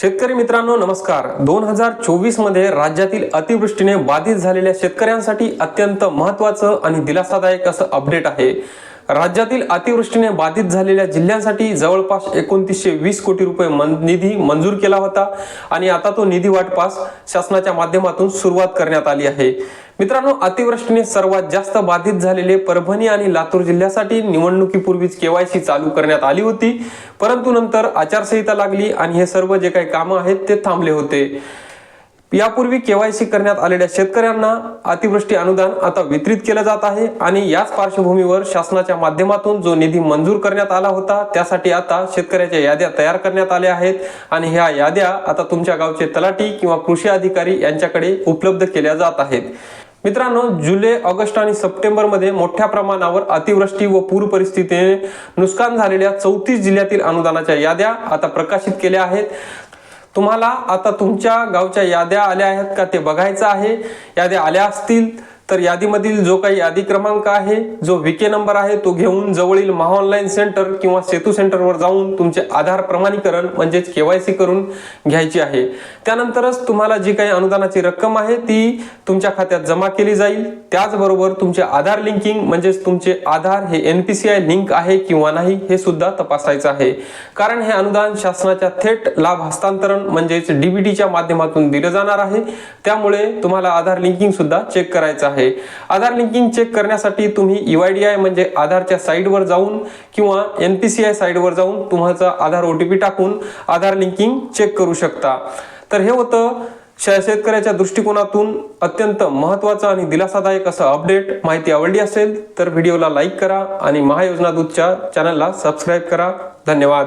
शेतकरी मित्रांनो नमस्कार. दोन हजार चोवीसमध्ये राज्यातील अतिवृष्टीने बाधित झालेल्या शेतकऱ्यांसाठी अत्यंत महत्वाचं आणि दिलासादायक असं अपडेट आहे. राज्यातील अतिवृष्टीने बाधित झालेल्या जिल्ह्यांसाठी जवळपास एकोणतीसशे वीस कोटी रुपये निधी मंजूर केला होता आणि आता तो निधी वाटपास शासनाच्या माध्यमातून सुरुवात करण्यात आली आहे. मित्रांनो अतिवृष्टीने सर्वात जास्त बाधित झालेले परभणी आणि लातूर जिल्ह्यासाठी निवडणुकीपूर्वीच केवायसी चालू करण्यात आली होती. परंतु नंतर आचारसंहिता लागली आणि हे सर्व जे काही कामं आहेत ते थांबले होते. यापूर्वी केवायसी करण्यात आलेल्या शेतकऱ्यांना अतिवृष्टी अनुदान आता वितरित केलं जात आहे आणि याच पार्श्वभूमीवर शासनाच्या माध्यमातून जो निधी मंजूर करण्यात आला होता त्यासाठी आता शेतकऱ्याच्या याद्या तयार करण्यात आल्या आहेत. आणि ह्या याद्या आता तुमच्या गावचे तलाठी किंवा कृषी अधिकारी यांच्याकडे उपलब्ध केल्या जात आहेत. मित्रांनो जुलै ऑगस्ट आणि सप्टेंबरमध्ये मोठ्या प्रमाणावर अतिवृष्टी व पूर परिस्थितीने नुकसान झालेल्या चौतीस जिल्ह्यातील अनुदानाच्या याद्या आता प्रकाशित केल्या आहेत. तुम्हाला आता तुमच्या गावच्या याद्या आल्या आहेत का ते बघायचं आहे. याद्या आल्या असतील तर यादीमधील जो काही यादी क्रमांक आहे जो विके नंबर आहे तो घेऊन जवळील महाऑनलाईन सेंटर किंवा सेतू सेंटरवर जाऊन तुमचे आधार प्रमाणीकरण म्हणजेच केवायसी करून घ्यायची आहे. त्यानंतरच तुम्हाला जी काही अनुदानाची रक्कम आहे ती तुमच्या खात्यात जमा केली जाईल. त्याचबरोबर तुमचे आधार लिंकिंग म्हणजेच तुमचे आधार हे N P C I link आहे किंवा नाही हे सुद्धा तपासायचं आहे. कारण हे अनुदान शासनाच्या थेट लाभ हस्तांतरण म्हणजेच डीबीटीच्या माध्यमातून दिलं जाणार आहे. त्यामुळे तुम्हाला आधार लिंकिंग सुद्धा चेक करायचं आहे. आधार लिंकिंग चेक करण्यासाठी तुम्ही युआयडीआय म्हणजे आधारच्या साईटवर जाऊन किंवा एन पी सी आय साईटवर जाऊन तुमचा आधार ओटीपी टाकून आधार लिंकिंग चेक करू शकता. तर हे होतं श- शेतकऱ्याच्या दृष्टिकोनातून अत्यंत महत्वाचं आणि दिलासादायक असं अपडेट माहिती आवडली असेल तर व्हिडिओला लाईक करा आणि महायोजना दूतच्या चॅनलला सबस्क्राईब करा. धन्यवाद.